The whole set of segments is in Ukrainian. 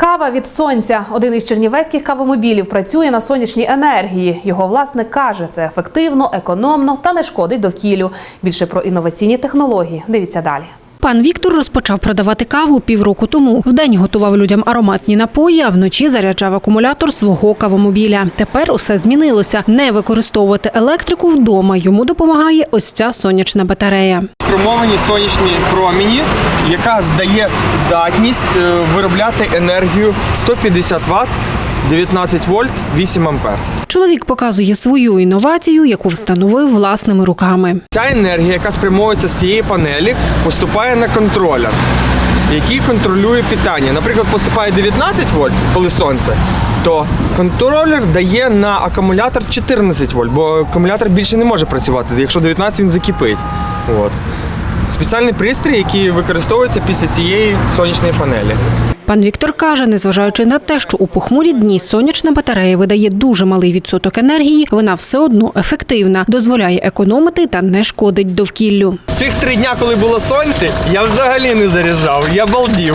Кава від сонця. Один із чернівецьких кавомобілів працює на сонячній енергії. Його власник каже, це ефективно, економно та не шкодить довкіллю. Більше про інноваційні технології. Дивіться далі. Пан Віктор розпочав продавати каву півроку тому. Вдень готував людям ароматні напої, а вночі заряджав акумулятор свого кавомобіля. Тепер усе змінилося. Не використовувати електрику вдома йому допомагає ось ця сонячна батарея. спрямовані сонячні промені, яка здає здатність е, виробляти енергію 150 Вт, 19 вольт, 8 ампер. Чоловік показує свою інновацію, яку встановив власними руками. Ця енергія, яка спрямовується з цієї панелі, поступає на контролер, який контролює питання. Наприклад, поступає 19 вольт, коли сонце, то контролер дає на акумулятор 14 вольт, бо акумулятор більше не може працювати. Якщо 19 він закипить. От. Спеціальний пристрій, який використовується після цієї сонячної панелі. Пан Віктор каже, незважаючи на те, що у похмурі дні сонячна батарея видає дуже малий відсоток енергії, вона все одно ефективна, дозволяє економити та не шкодить довкіллю. Цих три дня, коли було сонце, я взагалі не заряджав, я балдів.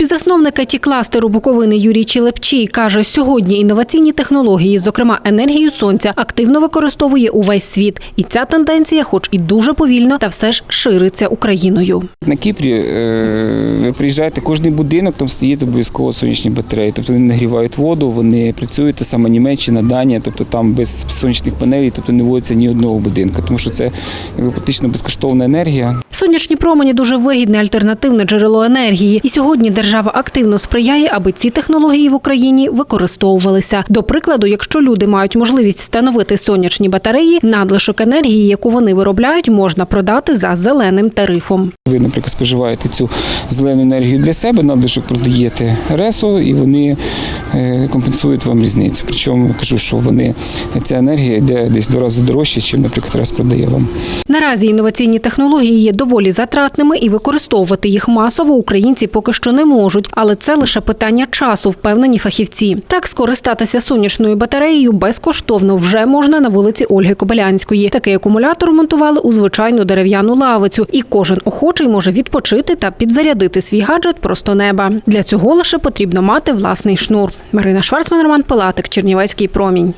Співзасновник it кластеру Буковини Юрій Челепчій каже, сьогодні інноваційні технології, зокрема енергію сонця, активно використовує увесь світ. І ця тенденція, хоч і дуже повільно, та все ж шириться Україною. На Кіпрі е, ви приїжджаєте кожний будинок, там стоїть обов'язково сонячні батареї. Тобто вони нагрівають воду, вони працюють те саме Німеччина, Данія, тобто там без сонячних панелей, тобто не вводиться ні одного будинку, тому що це практично безкоштовна енергія. Сонячні промені дуже вигідне альтернативне джерело енергії, і сьогодні держава активно сприяє, аби ці технології в Україні використовувалися. До прикладу, якщо люди мають можливість встановити сонячні батареї, надлишок енергії, яку вони виробляють, можна продати за зеленим тарифом. Ви, наприклад, споживаєте цю зелену енергію для себе, надлишок продаєте РЕСО, і вони е, компенсують вам різницю. Причому я кажу, що вони ця енергія йде десь два рази дорожче, ніж, наприклад, РЕС продає вам. Наразі інноваційні технології є доволі затратними, і використовувати їх масово українці поки що не можуть. Але це лише питання часу, впевнені фахівці. Так скористатися сонячною батареєю безкоштовно вже можна на вулиці Ольги Кобилянської. Такий акумулятор монтували у звичайну дерев'яну лавицю, і кожен охочий може відпочити та підзарядити свій гаджет просто неба. Для цього лише потрібно мати власний шнур. Марина Шварцман, Роман Пилатик, Чернівецький промінь.